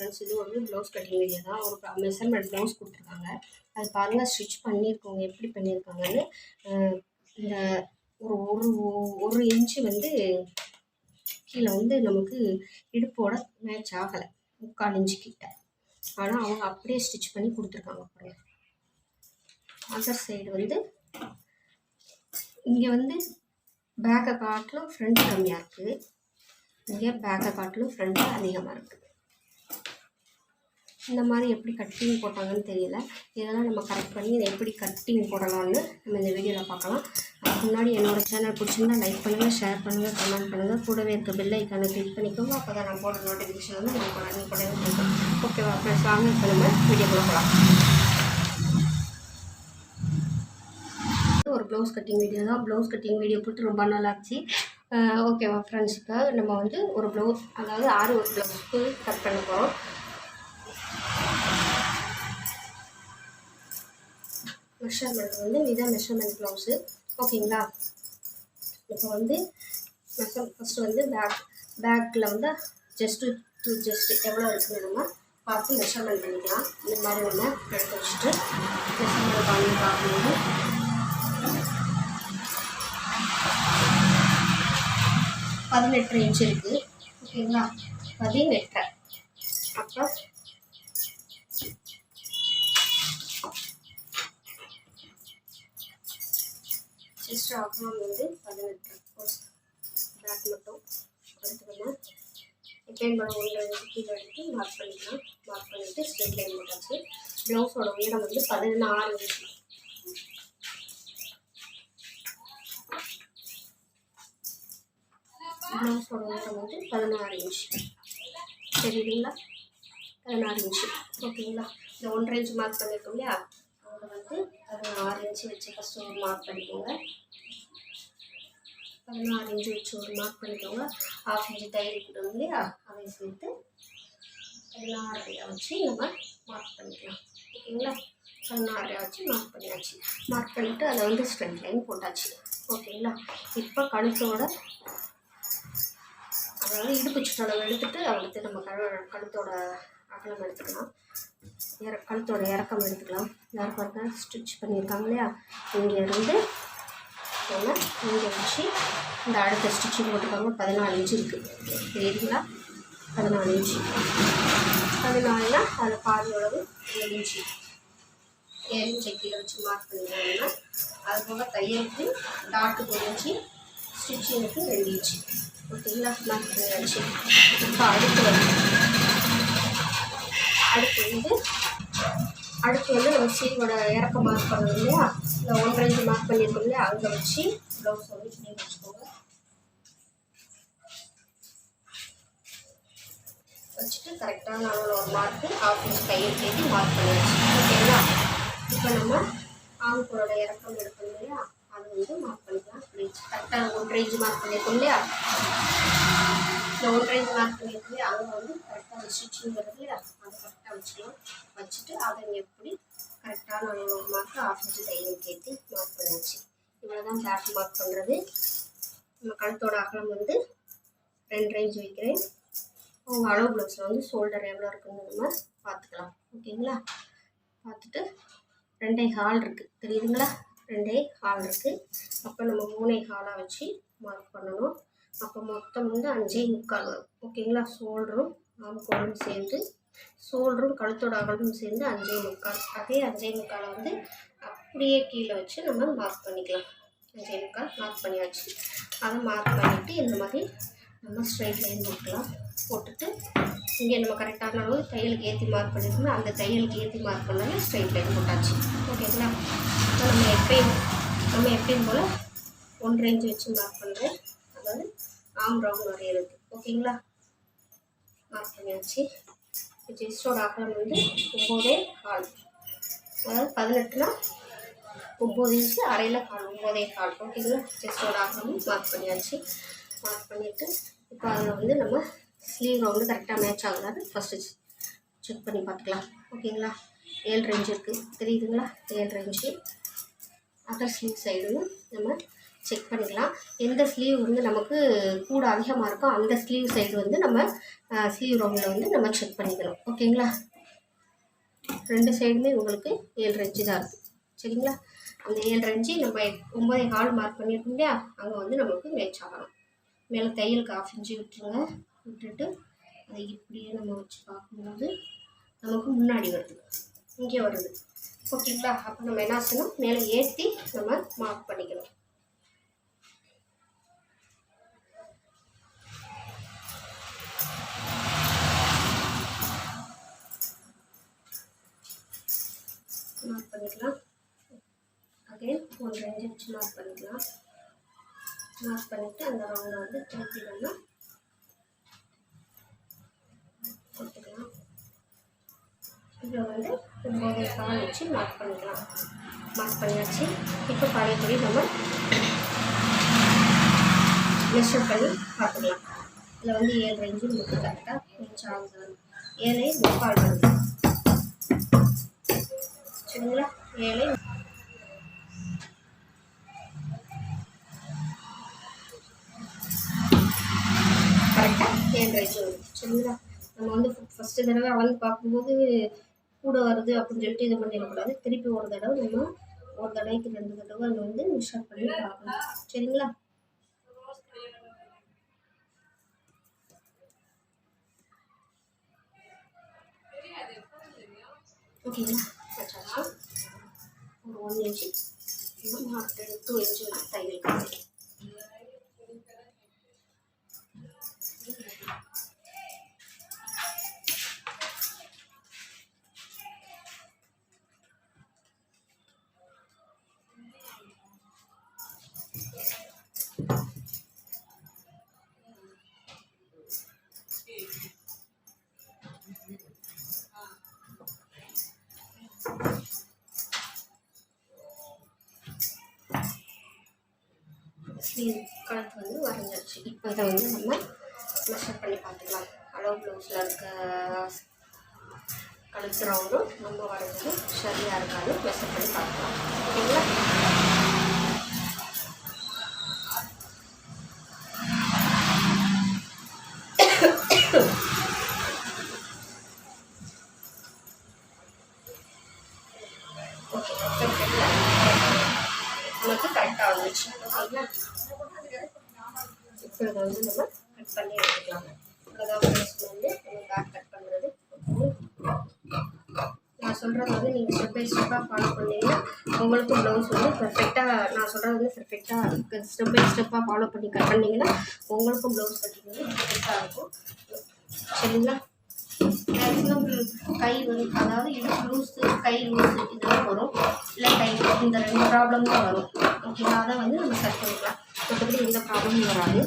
Friends இது வந்து blouse cutting video தான் ஒரு மெஷர்மெண்ட் ப்ளவுஸ் கொடுத்துருக்காங்க. அது பாருங்கள் ஸ்டிச் பண்ணியிருக்கவங்க எப்படி பண்ணியிருக்காங்கன்னு இந்த ஒரு ஒரு ஒரு இன்ச்சு வந்து கீழே வந்து நமக்கு இடுப்போட மேட்ச் ஆகலை. முக்கால் இன்ச்சு கிட்ட. ஆனால் அவங்க அப்படியே ஸ்டிச் பண்ணி கொடுத்துருக்காங்க அப்படியே அதர் சைடு வந்து இங்கே வந்து பேக்கை காட்டிலும் ஃப்ரண்ட் கம்மியாக இருக்குது இங்கே பேக்கை காட்டிலும் ஃப்ரண்ட் அதிகமாக இருக்குது இந்த மாதிரி எப்படி கட்டிங் போட்டாங்கன்னு தெரியல. இதெல்லாம் நம்ம கரெக்ட் பண்ணி இதை எப்படி கட்டிங் போடலாம்னு நம்ம இந்த வீடியோவில் பார்க்கலாம். அதுக்கு முன்னாடி என்னோட சேனல் பிடிச்சிருந்தா லைக் பண்ணுங்கள் ஷேர் பண்ணுங்கள் கமெண்ட் பண்ணுங்கள் கூடவே இருக்க பெல் ஐக்கானை கிளிக் பண்ணிக்கோங்க. அப்போ தான் நான் போடுற நோட்டிஃபிகேஷன் வந்து நம்ம உடனே கூடவே கொடுக்கும் ஓகேவா ஃப்ரெண்ட்ஸ் வாங்க இப்போ நம்ம வீடியோக்குள்ள போகலாம் ஒரு ப்ளவுஸ் கட்டிங் வீடியோ தான். ப்ளவுஸ் கட்டிங் வீடியோ போட்டு ரொம்ப நல்லாச்சு ஓகேவா ஃப்ரெண்ட்ஸுக்கு நம்ம வந்து ஒரு ப்ளவுஸ் அதாவது ஆறு ஒரு ப்ளவுஸ்க்கு கட் பண்ண போகிறோம் மெஷர்மெண்ட் வந்து இதான் மெஷர்மெண்ட் ப்ளவுஸு ஓகேங்களா இப்போ வந்து மெஷர் ஃபஸ்ட்டு வந்து பேக் பேக்கில் வந்து ஜஸ்ட்டு டூ ஜஸ்ட்டு எவ்வளோ இருக்குன்னு நம்ம பார்த்து மெஷர்மெண்ட் பண்ணிக்கலாம். இந்த மாதிரி நம்ம எடுத்து வச்சுட்டு மெஷர்மெண்ட் பண்ணி பார்க்கணும். பதினெட்டு இன்ச் இருக்குது ஓகேங்களா பதினெட்டு அப்புறம் செஸ்ட் அகலம் வந்து பதினெட்டு. பேக் மட்டும் எடுத்துக்கணும் எப்பயும் நம்ம ஒன்று கீழே எடுத்து மார்க் பண்ணிக்கலாம் மார்க் பண்ணிவிட்டு ஸ்ட்ரெயிட் லைன் போட்டாச்சு ப்ளவுஸோட உயரம் வந்து பதினாறு. இன்ச்சு ப்ளவுஸோட உயரம் வந்து பதினாறு இன்ச்சு சரிங்களா? பதினாறு இன்ச்சு ஓகேங்களா இந்த ஒன்றரை இன்ச்சு மார்க் பண்ணியிருக்கோம் இல்லையா? அப்புறம் வந்து பதினாறு இன்ச்சு வச்சு ஃபஸ்ட்டு ஒரு மார்க் பண்ணிக்கோங்க. பதினாறு இன்ச்சு வச்சு ஒரு மார்க் பண்ணிக்கோங்க. ஹாஃப் இன்ச்சு தையல் கொடுக்கணும் இல்லையா அதை சேர்த்து பதினாறையா வச்சு நம்ம மார்க் பண்ணிக்கலாம். ஓகேங்களா? பதினாறையா வச்சு மார்க் பண்ணியாச்சு. மார்க் பண்ணிவிட்டு அதை வந்து ஸ்ட்ரெண்ட் லைன் போட்டாச்சு. ஓகேங்களா? இப்போ கழுத்தோட அதாவது இடுப்பு சுற்றளவு எடுத்துட்டு அடுத்து நம்ம கழு கழுத்தோட அகலம் எடுத்துக்கலாம். இற கழுத்தோட இறக்கம் எடுத்துக்கலாம். யார் பாருங்க ஸ்டிச் பண்ணியிருக்காங்க இல்லையா? இங்கேருந்து நம்ம இங்கே வச்சு இந்த அடுத்த ஸ்டிச்சிங் போட்டிருக்காங்க. பதினாலு இன்ச்சு இருக்குது தெரியுதுங்களா பதினாலு இன்ச்சு. பதினாலுனா அதில் பாதி அளவு ஏழு இன்ச்சு. ஏழு இன்ச்சு கீழே வச்சு மார்க் பண்ணிக்கோங்கன்னா அது போக தையலுக்கு டாட்டுக்கு ஒரு இன்ச்சு ஸ்டிச்சிங்க்கு ரெண்டு இன்ச்சு. ஓகேங்களா? மார்க் பண்ணியாச்சு. இப்போ அடுத்து வந்து அடுத்து வந்து அடுத்து வந்து நம்ம சீவோட இறக்க மார்க் பண்ணணும் இல்லையா? இந்த ஒன்றரை இன்ச்சு மார்க் பண்ணியிருக்கோம் இல்லையா? அங்கே வச்சு ப்ளவுஸ் வந்து கிளீன் வச்சுக்கோங்க. வச்சுட்டு கரெக்டான அளவில் ஒரு மார்க்கு ஆஃபீஸ் இன்ச் கையை தேடி மார்க் பண்ணியாச்சு ஓகேங்களா இப்போ நம்ம ஆண்களோட இறக்கம் எடுக்கணும் இல்லையா? அது வந்து மார்க் பண்ணிக்கலாம். கரெக்டாக ஒன்றரை இன்ச்சு மார்க் பண்ணியிருக்கோம் இல்லையா? இந்த ஒன்றரை இன்ச் மார்க் பண்ணியிருக்கோம் இல்லையா? அங்கே வந்து கரெக்டாக ஸ்டிச்சிங் வருது இல்லையா கரெக்டாக வச்சுட்டு அதை எப்படி கரெக்டான அளவு ஒரு மார்க்கு ஹாஃப் இன்ச்சு தையல் கேட்டு மார்க் பண்ணிச்சு இவ்வளோ தான் பேக் மார்க் பண்ணுறது நம்ம கழுத்தோட அகலம் வந்து ரெண்டு ரேஞ்ச் வைக்கிறேன். உங்கள் அளவு ப்ளவுஸில் வந்து ஷோல்டர் எவ்வளோ இருக்குன்னு நம்ம பார்த்துக்கலாம். ஓகேங்களா? பார்த்துட்டு ரெண்டே ஹால் இருக்குது தெரியுதுங்களா? ரெண்டே ஹால் இருக்குது அப்போ நம்ம மூணே ஹாலாக வச்சு மார்க் பண்ணணும். அப்போ மொத்தம் வந்து அஞ்சே முக்கால் வரும். ஓகேங்களா? ஷோல்டரும் ஆம்கோலும் சேர்ந்து ஷோல்டரும் கழுத்தோட அகலமும் சேர்ந்து அஞ்சே முக்கால். அதே அஞ்சே முக்காலை வந்து அப்படியே கீழே வச்சு நம்ம மார்க் பண்ணிக்கலாம். அஞ்சே முக்கால் மார்க் பண்ணியாச்சு. அதை மார்க் பண்ணிவிட்டு இந்த மாதிரி நம்ம ஸ்ட்ரைட் லைன் போட்டுக்கலாம் போட்டுட்டு இங்கே நம்ம கரெக்டான அளவு தையலுக்கு ஏற்றி மார்க் பண்ணியிருக்கோம் அந்த தையலுக்கு ஏற்றி மார்க் பண்ணாலே ஸ்ட்ரைட் லைன் போட்டாச்சு. ஓகேங்களா இப்போ நம்ம எப்பயும் நம்ம எப்பயும் போல் ஒன்றரை இன்ச் வச்சு மார்க் பண்ணுறேன் அதாவது ஆம் ரவுண்ட் வரையிறது ஓகேங்களா மார்க் பண்ணியாச்சு. ஜெஸ்டோட அகலம் வந்து ஒம்போதே கால். அதாவது பதினெட்டுனா ஒம்பது இன்ச்சு அரையில் கால் ஒம்போதே கால். ஓகேங்களா செஸ்டோட அகலமும் மார்க் பண்ணியாச்சு. மார்க் பண்ணிவிட்டு இப்போ அதில் வந்து நம்ம ஸ்லீவ் வந்து கரெக்டாக மேட்ச் ஆகுதான்னு ஃபஸ்ட்டு செக் பண்ணி பார்த்துக்கலாம். ஓகேங்களா ஏழு ரேஞ்சு இருக்குது தெரியுதுங்களா? ஏழு ரேஞ்சு அதர் ஸ்லீவ் சைடும் நம்ம செக் பண்ணிக்கலாம். எந்த ஸ்லீவ் வந்து நமக்கு கூட அதிகமாக இருக்கோ அந்த ஸ்லீவ் சைடு வந்து நம்ம ஸ்லீவ் ரவுண்டில் வந்து நம்ம செக் பண்ணிக்கணும் ஓகேங்களா? ரெண்டு சைடுமே உங்களுக்கு ஏழு இன்ச்சு தான் இருக்குது சரிங்களா? அந்த ஏழு இன்ச்சு நம்ம ஒம்பதே கால் மார்க் பண்ணியிருக்கோம் இல்லையா? அங்கே வந்து நமக்கு மேட்ச் ஆகணும். மேலே தையலுக்கு ஆஃப் இன்ச்சு விட்டுருங்க. விட்டுட்டு அதை இப்படியே நம்ம வச்சு பார்க்கும்போது நமக்கு முன்னாடி வருது. இங்கே வருது. ஓகேங்களா? அப்போ நம்ம என்ன செய்யணும்? மேலே ஏற்றி நம்ம மார்க் பண்ணிக்கணும். மார்க் பண்ணிக்கலாம். அகைன் ஒன்று இன்ச்சு வச்சு மார்க் பண்ணிக்கலாம். மார்க் பண்ணிவிட்டு அந்த ரவுண்டை வந்து திருப்பி நம்ம கொடுத்துக்கலாம். இதில் வந்து ஒம்பது கால் வச்சு மார்க் பண்ணிக்கலாம். மார்க் பண்ணியாச்சு. இப்போ பழையபடி நம்ம மெஷர் பண்ணி பார்த்துக்கலாம். இதில் வந்து ஏழு இன்ச்சு உங்களுக்கு கரெக்டாக இன்ச் ஆகுது ஏழை முக்கால் வருது சரிங்களா ஏழை கரெக்டாக சரிங்களா நம்ம வந்து ஃபஸ்ட்டு தடவை அளந்து பார்க்கும்போது கூட வருது அப்படின்னு சொல்லிட்டு இது பண்ணிடக்கூடாது. திருப்பி ஒரு தடவை நம்ம ஒரு தடவைக்கு ரெண்டு தடவை நம்ம வந்து மிஷர் பண்ணி பார்க்கணும். சரிங்களா? ஓகேங்களா ஒரு ஒன் இன்ச்சு டூ இன்ச்சு வந்து தையல் காசு ஸ்லீவ் கழுத்து ரவுண்டும் நம்ம வரைஞ்சது சரியாக இருக்காது. மெஷர் பண்ணி பார்க்கலாம். ஓகேங்களா உங்களுக்கும் ப்ளவுஸ் வந்து பர்ஃபெக்டாக நான் சொல்கிறது வந்து பர்ஃபெக்டாக ஸ்டெப் பை ஸ்டெப்பாக ஃபாலோ பண்ணி கட் பண்ணிங்கன்னா உங்களுக்கும் ப்ளவுஸ் கட்டிங் வந்து இருக்கும். சரிங்களா? மேக்ஸிமம் கை வந்து அதாவது இது லூஸு கை லூஸு இதெல்லாம் வரும். இல்லை கை இந்த ரெண்டு ப்ராப்ளம் தான் வரும். ஓகேங்களா அதை வந்து நம்ம சரி பண்ணிக்கலாம். மற்றபடி எந்த ப்ராப்ளமும் வராது.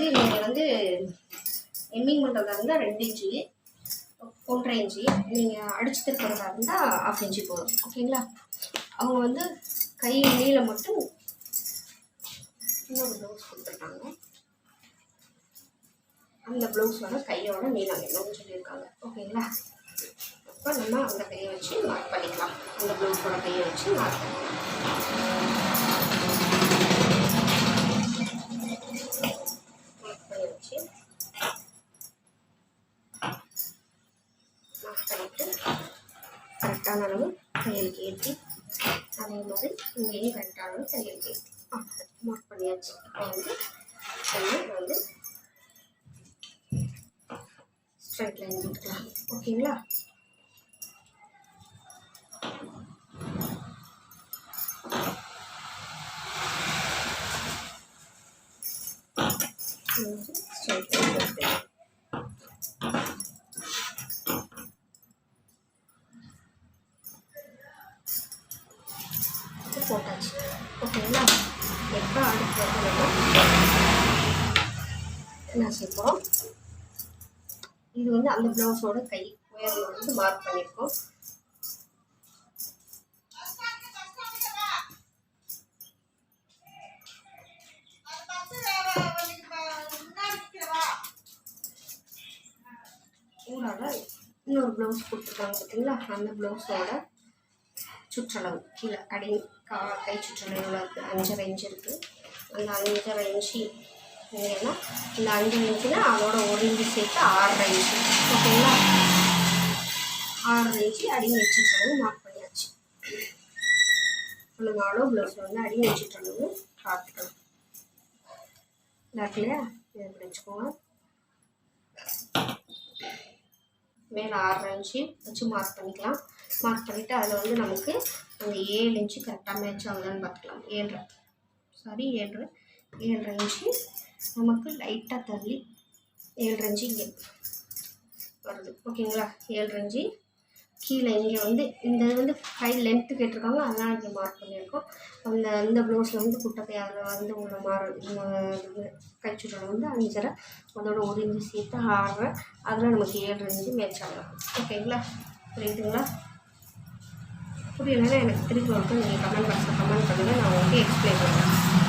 வந்து நீங்கள் வந்து எம்மிங் பண்ணுறதா இருந்தால் ரெண்டு இன்ச்சு ஒன்றரை இன்ச்சு நீங்கள் அடிச்சு திருக்கிறதா இருந்தால் ஆஃப் இன்ச்சு போதும். ஓகேங்களா? அவங்க வந்து கை நீளம் மட்டும் இன்னொரு ப்ளவுஸ் கொடுத்துருக்காங்க. அந்த ப்ளவுஸ் வந்து கையோட நீளம் வேணும்னு சொல்லியிருக்காங்க. ஓகேங்களா? அப்போ நம்ம அந்த கையை வச்சு மார்க் பண்ணிக்கலாம். அந்த ப்ளவுஸோட கையை வச்சு மார்க் பண்ணிக்கலாம். கரெக்டான அளவு தையலுக்கு ஏற்றி அதே மாதிரி இங்கேயும் கரெக்டான அளவு தையலுக்கு ஏற்றி. மார்க் பண்ணியாச்சு. இப்போ வந்து தையல் வந்து ஸ்ட்ரைட் லைன் போட்டுக்கலாம் ஓகேங்களா Thank you. வச்சுருக்கோம். இது வந்து அந்த ப்ளவுஸோட கை உயர்வு வந்து மார்க் பண்ணியிருக்கோம். ஊடால இன்னொரு ப்ளவுஸ் கொடுத்துருக்காங்க பார்த்தீங்களா? அந்த ப்ளவுஸோட சுற்றளவு. கீழே அடி கா கை சுற்றளவு எவ்வளோ இருக்குது அஞ்சரை இன்ச்சு இருக்குது அந்த அஞ்சரை இன்ச்சு ஏன்னா இந்த அஞ்சு இன்ச்சுனா அதோட ஒரு இன்ச்சு சேர்த்து ஆறரை இன்ச்சு. ஓகேங்களா? ஆறரை இன்ச்சு அடிங்க சுற்றளவு மார்க் பண்ணியாச்சு. நம்ம அளவு ப்ளவுஸ் வந்து அடிங்க சுற்றளவு பார்த்துக்கலாம். இல்லையா இதை வச்சுக்கோங்க. மேலே ஆறரை இன்ச்சு வச்சு மார்க் பண்ணிக்கலாம். மார்க் பண்ணிவிட்டு அதில் வந்து நமக்கு அந்த ஏழு இன்ச்சு கரெக்டாக மேட்ச் ஆகுதான்னு பார்த்துக்கலாம். ஏழரை. சாரி ஏழரை. ஏழரை இன்ச்சு நமக்கு லைட்டாக தள்ளி ஏழரை இங்கே வருது. ஓகேங்களா ஏழரை கீழே இங்கே வந்து இந்த இது வந்து கை லென்த்து கேட்டிருக்காங்க அதனால் இங்கே மார்க் பண்ணியிருக்கோம். அந்த அந்த ப்ளவுஸில் வந்து குட்டக்கை அதில் வந்து உள்ள மாற கைச்சுடல் வந்து அஞ்சரை அதோட ஒரு இன்ச்சு சேர்த்து ஆறரை அதில் நமக்கு ஏழு இன்ச்சு மேட்ச் ஓகேங்களா புரியுதுங்களா? புரியலைன்னா எனக்கு திருப்பி வந்து நீங்கள் கமெண்ட் பாக்ஸில் கமெண்ட் பண்ணுங்கள் நான் உங்களுக்கு எக்ஸ்பிளைன் பண்ணுறேன்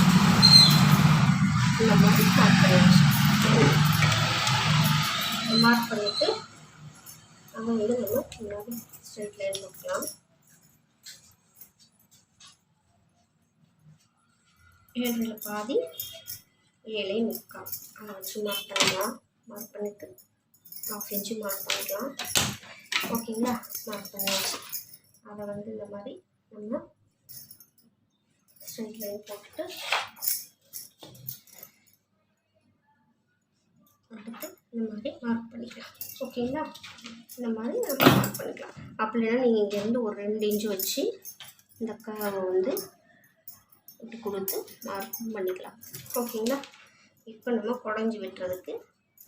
இந்த மாதிரி மார்க் பண்ணியாச்சு மார்க் பண்ணிவிட்டு அதை வந்து நம்ம முன்னாடி ஸ்ட்ரெயிட் லைன் வைக்கலாம் ஏழில் பாதி ஏழை முக்கால். அதை வச்சு மார்க் பண்ணலாம் மார்க் பண்ணிட்டு ஹாஃப் இன்ச்சு மார்க் பண்ணிக்கலாம். ஓகேங்களா மார்க் பண்ணியாச்சு. அதை வந்து இந்த மாதிரி நம்ம ஸ்ட்ரெயிட் லைன் போட்டுட்டு அடுத்து இந்த மாதிரி மார்க் பண்ணிக்கலாம். ஓகேங்களா இந்த மாதிரி நம்ம மார்க் பண்ணிக்கலாம். அப்படின்னா நீங்கள் இங்கேருந்து ஒரு ரெண்டு இன்ச்சு வச்சு இந்த கவை வந்து இப்படி கொடுத்து மார்க்கும் பண்ணிக்கலாம். ஓகேங்களா இப்போ நம்ம குடஞ்சி வெட்டுறதுக்கு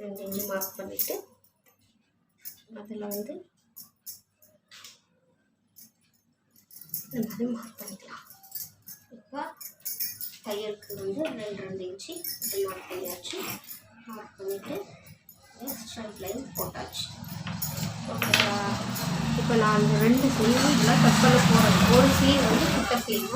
ரெண்டு இன்ச்சு மார்க் பண்ணிவிட்டு அதில் வந்து இந்த மாதிரி மார்க் பண்ணிக்கலாம். இப்போ தையலுக்கு வந்து ரெண்டு ரெண்டு இன்ச்சு இப்படி மார்க் பண்ணியாச்சு. மார்க் பண்ணிவிட்டு ஸ்ட்ரைட் லைன் போட்டாச்சு ஓகேவா இப்போ நான் அந்த ரெண்டு ஸ்லீவ் இதெல்லாம் கட் பண்ண போகிறேன் ஒரு ஸ்லீவ் வந்து குட்ட ஸ்லீவ்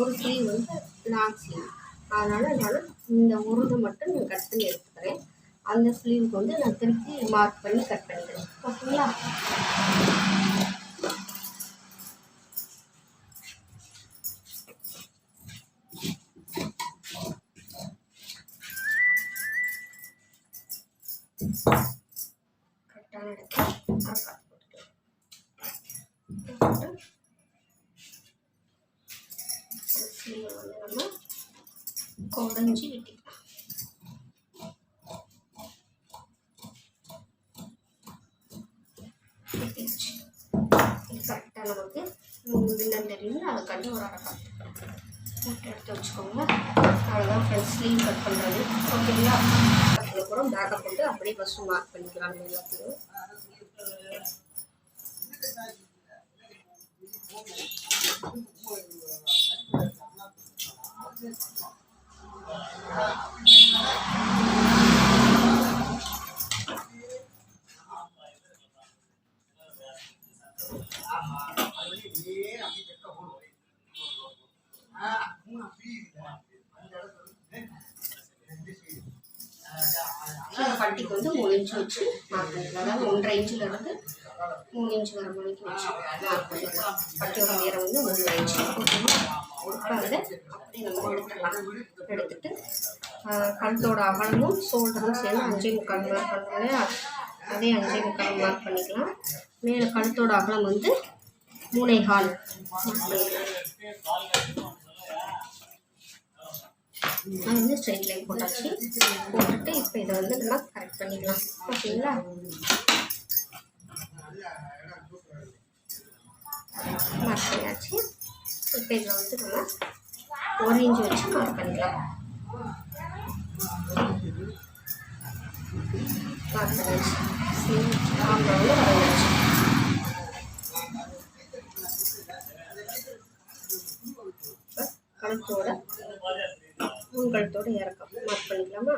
ஒரு ஸ்லீவ் வந்து லாங் ஸ்லீவ் அதனால் நான் இந்த உருது மட்டும் நான் கட் பண்ணி எடுத்துக்கிறேன். அந்த ஸ்லீவுக்கு வந்து நான் திருப்பி மார்க் பண்ணி கட் பண்ணிக்கிறேன். ஓகேங்களா? ஃபஸ்ட்டு மார்க் பண்ணிக்கலாம் நம்ம எல்லாத்தையும் you. இன்ச் வச்சு மார்க் பண்ணிக்கலாம் அதாவது ஒன்றரை இன்ச்சில் இருந்து மூணு இன்ச் வர மணிக்கு வச்சு மார்க் பண்ணிக்கலாம் பட்டியோட உயரம் வந்து ஒன்றரை இன்ச்சு ஓகேங்களா இப்போ அதை அப்படியே நம்ம எடுத்துக்கலாம். எடுத்துட்டு கழுத்தோட அகலமும் ஷோல்டரும் சேர்ந்து அஞ்சே முக்கால் மார்க் பண்ணோம் இல்லையா அதே அஞ்சே முக்கால் மார்க் பண்ணிக்கலாம். மேலே கழுத்தோட அகலம் வந்து மூணே ஹால் மார்க் பண்ணிக்கலாம் நான் வந்து ஸ்ட்ரைட் லைன் போட்டாச்சு. போட்டுட்டு இப்போ இதை வந்து நம்ம கரெக்ட் பண்ணிக்கலாம். ஓகேங்களா? மார்க் பண்ணியாச்சு. இப்போ இதில் வந்து நம்ம ஒரு இன்ச் வச்சு மார்க் பண்ணிக்கலாம். மார்க் பண்ணியாச்சு. சரி ஆம்பளை வந்து வரைஞ்சாச்சு. கழுத்தோட முன் கழுத்தோட இறக்கம். மார்க் பண்ணிக்கலாமா?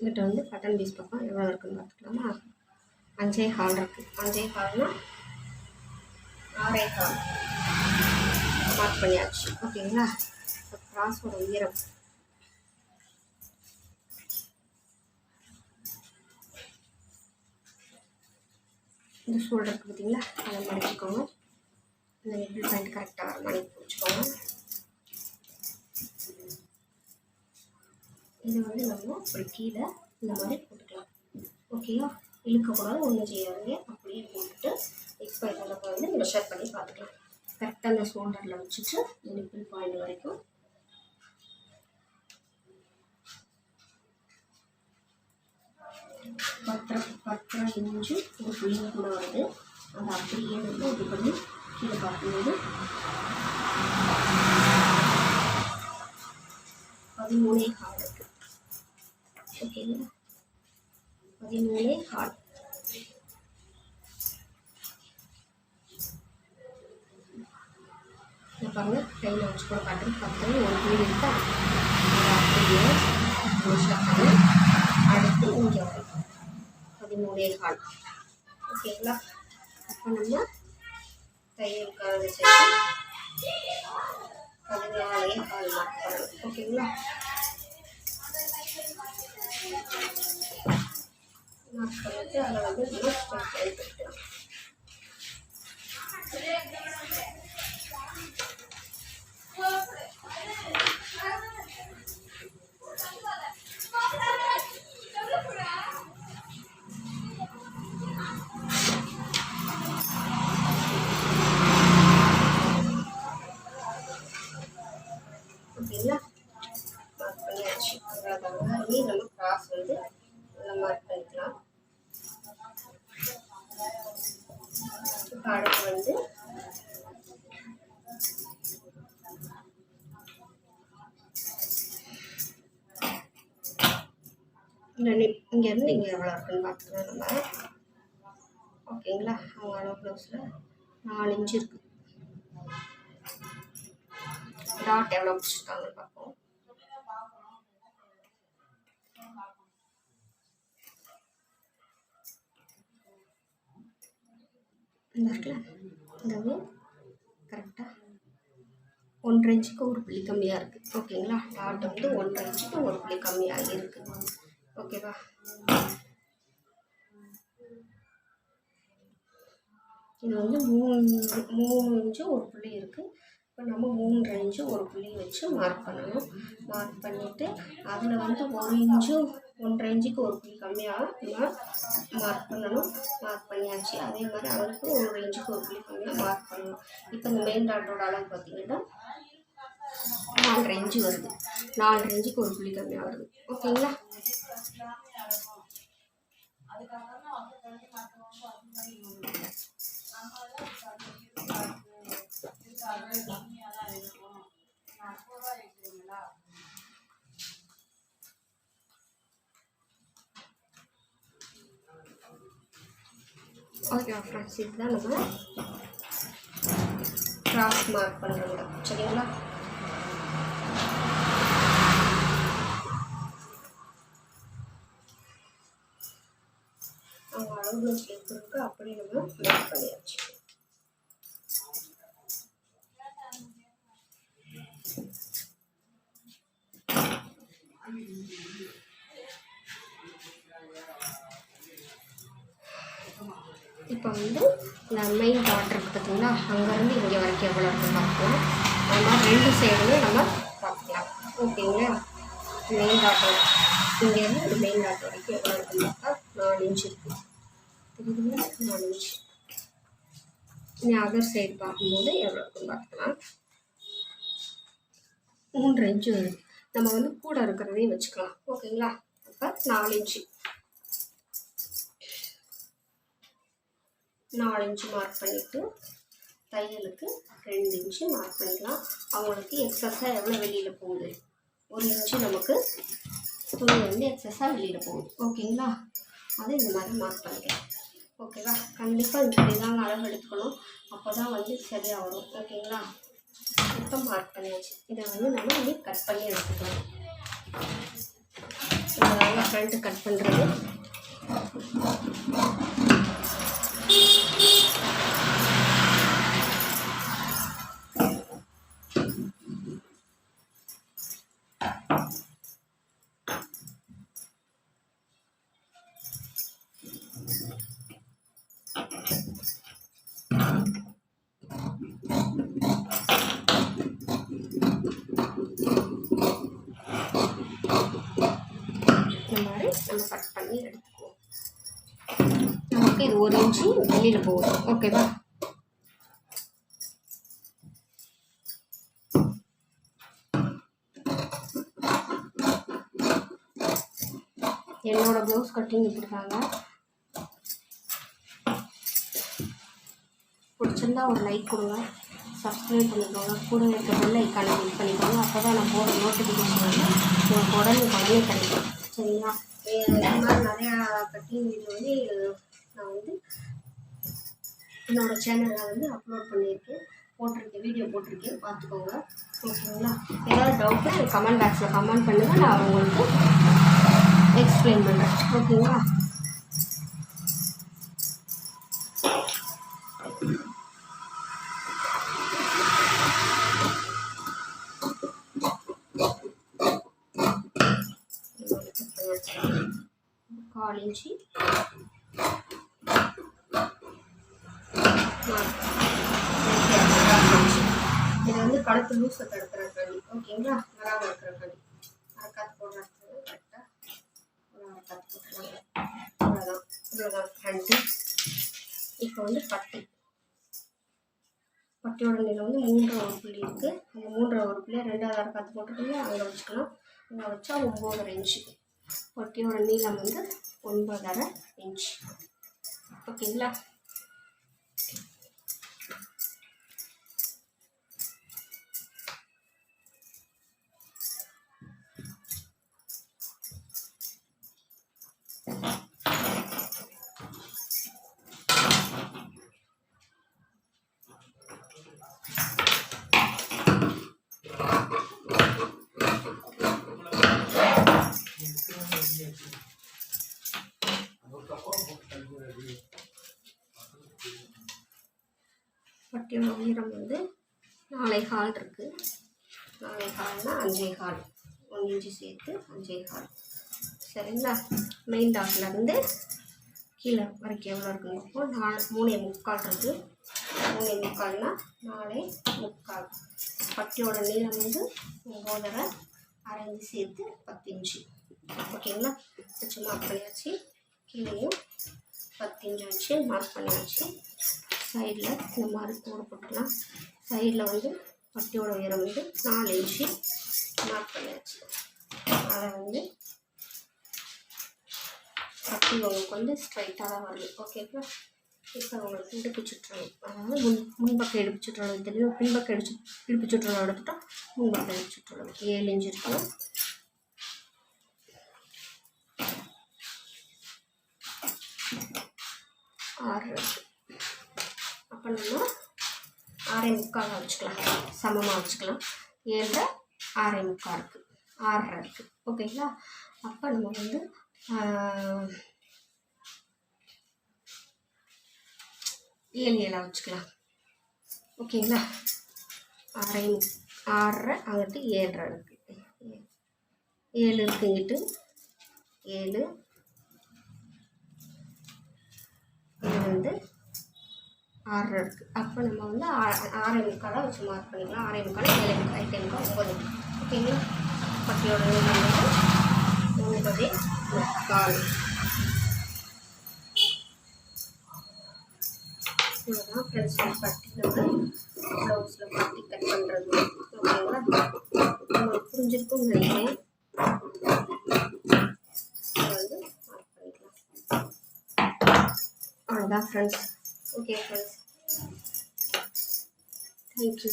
இங்கிட்ட வந்து பட்டன் பீஸ் பக்கம் எவ்வளோ இருக்குன்னு பார்த்துக்கலாமா? அஞ்சே ஹால் இருக்குது அஞ்சே ஹால்னால் ஆறே ஹால் மார்க் பண்ணியாச்சு. ஓகேங்களா? இப்போ கிராஸோட உயரம். இந்த ஷோல்டருக்கு இருக்குது பார்த்தீங்களா? அதை மடிச்சுக்கோங்க. இந்த நெப்பிள் பாயிண்ட் கரெக்டாக வர வச்சுக்கோங்க இதை வந்து நம்ம ஒரு கீழே இந்த மாதிரி போட்டுக்கலாம். ஓகேவா இழுக்கக்கூடாது ஒன்றும் செய்யாதீங்க. அப்படியே போட்டுட்டு எக்ஸ்பைர் பண்ணப்போ வந்து மெஷர் பண்ணி பார்த்துக்கலாம். கரெக்டாக அந்த ஷோல்டரில் வச்சுட்டு இந்த பாயிண்ட் வரைக்கும். பத்தரை பத்தரை இன்ச்சு ஒரு புள்ளிங்க கூட வருது. அது அப்படியே வந்து இது பண்ணி கீழே பார்க்கும்போது பதிமூணே காடு ஓகேங்களா பதிமூணே ஹால் இதை பாருங்க கையில் வச்சு கூட காட்டுறது பத்தரை ஒரு புள்ளி இருக்கா அதை அப்படியே புஷ்அப் பண்ணி அடுத்து இங்கே வரைக்கும் பதிமூணே ஹால் ஓகேங்களா அப்போ நம்ம தையலுக்காக சேர்த்து பதினாலே ஹால் மார்க் பண்ணணும் ஓகேங்களா மார்க் பண்ணிட்டு அதை வந்து நம்ம ஸ்ட்ரெச் எவ்வளோ இருக்குன்னு பார்த்துக்கலாம் நம்ம. ஓகேங்களா? அவங்க அளவு ப்ளவுஸில் நாலு இன்ச்சு இருக்குது டாட் எவ்வளோ பிடிச்சிருக்காங்கன்னு பார்ப்போம். இந்த இருக்குல்ல? கரெக்டாக ஒன்றரை இன்ச்சுக்கு ஒரு புள்ளி கம்மியாக இருக்குது ஓகேங்களா? டாட் வந்து ஒன்றரை இன்ச்சுக்கு ஒரு புள்ளி கம்மியாக இருக்குது ஓகேவா? இது வந்து மூணு மூணு இன்ச்சு ஒரு புள்ளி இருக்குது இப்போ நம்ம மூன்றரை இன்ச்சு ஒரு புள்ளி வச்சு மார்க் பண்ணணும். மார்க் பண்ணிவிட்டு அதில் வந்து ஒரு இன்ச்சு ஒன்றரை இன்ச்சுக்கு ஒரு புள்ளி கம்மியாக நம்ம மார்க் பண்ணணும். மார்க் பண்ணியாச்சு. அதே மாதிரி அவருக்கு ஒரு இன்ச்சுக்கு ஒரு புள்ளி கம்மியாக மார்க் பண்ணணும். இப்போ இந்த மெயின் டாட்டோட அளவு பார்த்தீங்கன்னா நாலரை இன்ச்சு வருது. நாலரை இன்ச்சுக்கு ஒரு புள்ளி கம்மியாக வருது. ஓகேங்களா ஓகே ஃப்ரெண்ட்ஸ் இதுதான் நம்ம கிராஸ் மார்க் பண்ணுறது சரிங்களா? அளவு ப்ளவுஸ் லென்த் நம்ம மேக் பண்ணியாச்சு இப்போ வந்து இந்த மெயின் டாட் பார்த்தீங்கன்னா அங்கேருந்து இங்கே வரைக்கும் எவ்வளோ இருக்குன்னு பார்க்கலாம் நம்ம ரெண்டு சைடுமே நம்ம பார்த்துக்கலாம் ஓகேங்களா மெயின் டாட் இங்கேருந்து மெயின் டாட் வரைக்கும் எவ்வளோ இருக்குன்னு பார்த்தா நாலு இன்ச் இருக்குது நாலு இன்ச் இனி அதர் சைடு பார்க்கும்போது எவ்வளோ இருக்குன்னு மூன்று இன்ச்சு வருது நம்ம வந்து கூட இருக்கிறதையும் வச்சுக்கலாம். ஓகேங்களா? அப்போ நாலு இன்ச்சு நாலு இன்ச்சு மார்க் பண்ணிவிட்டு தையலுக்கு ரெண்டு இன்ச்சு மார்க் பண்ணிக்கலாம். அவங்களுக்கு எக்ஸஸாக எவ்வளோ வெளியில் போகுது? ஒரு இன்ச்சு நமக்கு துணி வந்து எக்ஸஸாக வெளியில் போகுது. ஓகேங்களா? அதை இந்த மாதிரி மார்க் பண்ணிக்கலாம். ஓகேவா கண்டிப்பாக இப்படி தாங்க அளவு எடுத்துக்கணும். அப்போ தான் வந்து சரியாக வரும் ஓகேங்களா இப்போ மார்க் பண்ணியாச்சு இதை வந்து நம்ம வந்து கட் பண்ணி எடுத்துக்கலாம். இதெல்லாம் ஃப்ரண்ட்டு கட் பண்ணுறது ஒரு இன்ச்சு வெளியில் போகுது ஓகேவா என்னோட ப்ளவுஸ் கட்டிங் இப்படிதாங்க பிடிச்சிருந்தா ஒரு லைக் கொடுங்க. சப்ஸ்கிரைப் பண்ணிக்கோங்க. கூட இருக்க பெல் ஐக்கானை கிளிக் பண்ணிக்கோங்க. அப்போ தான் நான் போகிற நோட்டிஃபிகேஷன் வந்து உங்களுக்கு உடனே உடனே கிடைக்கும் சரிங்களா? இந்த மாதிரி நிறையா கட்டிங் வீடியோ வந்து என்னோடய சேனலில் வந்து அப்லோட் பண்ணியிருக்கேன். போட்டிருக்கேன் வீடியோ போட்டிருக்கேன். பார்த்துக்கோங்க. ஓகேங்களா? ஏதாவது டவுட்டு கமெண்ட் பாக்ஸில் கமெண்ட் பண்ணுங்கள் நான் உங்களுக்கு எக்ஸ்பிளைன் பண்ணுறேன் ஓகேங்களா? கால் இன்ச்சு இது வந்து கழுத்து லூஸை தடுக்கிறக்காண்டி ஓகேங்களா? வராமல் இருக்கிறக்காண்டி அரைக்காத்து போடுறது கரெக்டாக ஒரு போட்டுருவாங்க அவ்வளோதான் இவ்வளோதான் ஃப்ரண்ட்டு இப்போ வந்து பட்டி. பட்டியோட நீளம் வந்து மூன்றரை ஒரு புள்ளி இருக்குது அந்த மூன்றரை ஒரு புள்ளியை ரெண்டாவது அரைக்காத்து போட்டுருக்கீங்க அங்கே வச்சுக்கலாம் அங்கே வச்சா ஒன்பதரை இன்ச்சு. பட்டியோட நீளம் வந்து ஒன்பதரை இன்ச் ஓகேங்களா? பட்டியோட உயரம் வந்து நாளை கால் இருக்குது நாளை கால்னா அஞ்சே கால். ஒன்று இன்ச்சு சேர்த்து அஞ்சே கால். சரிங்களா? மெயின் டாட்லேருந்து கீழே வரைக்கும் எவ்வளோ இருக்குங்க? இப்போ நாலு மூணே முக்கால் இருக்குது மூணே முக்கால்னா நாலே முக்கால். பட்டியோட நீளம் வந்து ஒம்போதரை அரை இன்ச்சு சேர்த்து பத்து இன்ச்சு. ஓகேங்களா சும்மா மார்க் பண்ணியாச்சு. கீழேயும் பத்து இன்ச்சு வச்சு மார்க் பண்ணியாச்சு. சைடில் இந்த மாதிரி கோடு போட்டுக்கலாம். சைடில் வந்து பட்டியோட உயரம் வந்து நாலு இன்ச்சு மார்க் பண்ணியாச்சு. அதை வந்து பட்டி உங்களுக்கு வந்து ஸ்ட்ரைட்டாக தான் வருது. ஓகேங்களா இப்போ உங்களுக்கு இடுப்பு சுற்றளவு அதாவது முன் முன்பக்கம் இடுப்பு சுற்றளவு தெரியும். பின்பக்கம் இடிச்சு இடுப்பு சுற்றளவு எடுத்துட்டோம் முன்பக்கம் இடுப்பு சுற்றளவு ஏழு இன்ச்சு இருக்கணும் ஆறு அப்போ நம்ம ஆறே முக்கால் வச்சுக்கலாம். சமமாக வச்சுக்கலாம். ஏழில் ஆறே முக்கால் இருக்குது ஆறரை இருக்குது ஓகேங்களா அப்போ நம்ம வந்து ஏழு ஏழாக வச்சுக்கலாம். ஓகேங்களா? அரை ஆறரை அங்கிட்டு ஏழரை இருக்குது ஏழு இருக்குங்கிட்டு ஏழு. இது வந்து ஆறரை இருக்குது அப்போ நம்ம வந்து ஆ- ஆறே முக்காலாக வச்சு மார்க் பண்ணிக்கலாம். ஆறே முக்கால் ஏழு முக்கால் எட்டு முக்கால் ஒம்பது ஓகேங்களா? பட்டியோட மூணு பதி ஒன்பதே முக்கால் இதுதான் ஃப்ரெண்ட்ஸ் பட்டி நம்ம ப்ளவுஸில் பட்டி கட் பண்ணுறது ஓகேங்களா உங்களுக்கு புரிஞ்சிருக்கும்னு நினைக்கிறேன் இதை வந்து mark பண்ணிக்கலாம் அவ்வளோதான் ஃப்ரெண்ட்ஸ் ஓகே ஃப்ரெண்ட்ஸ் தேங்க்யூ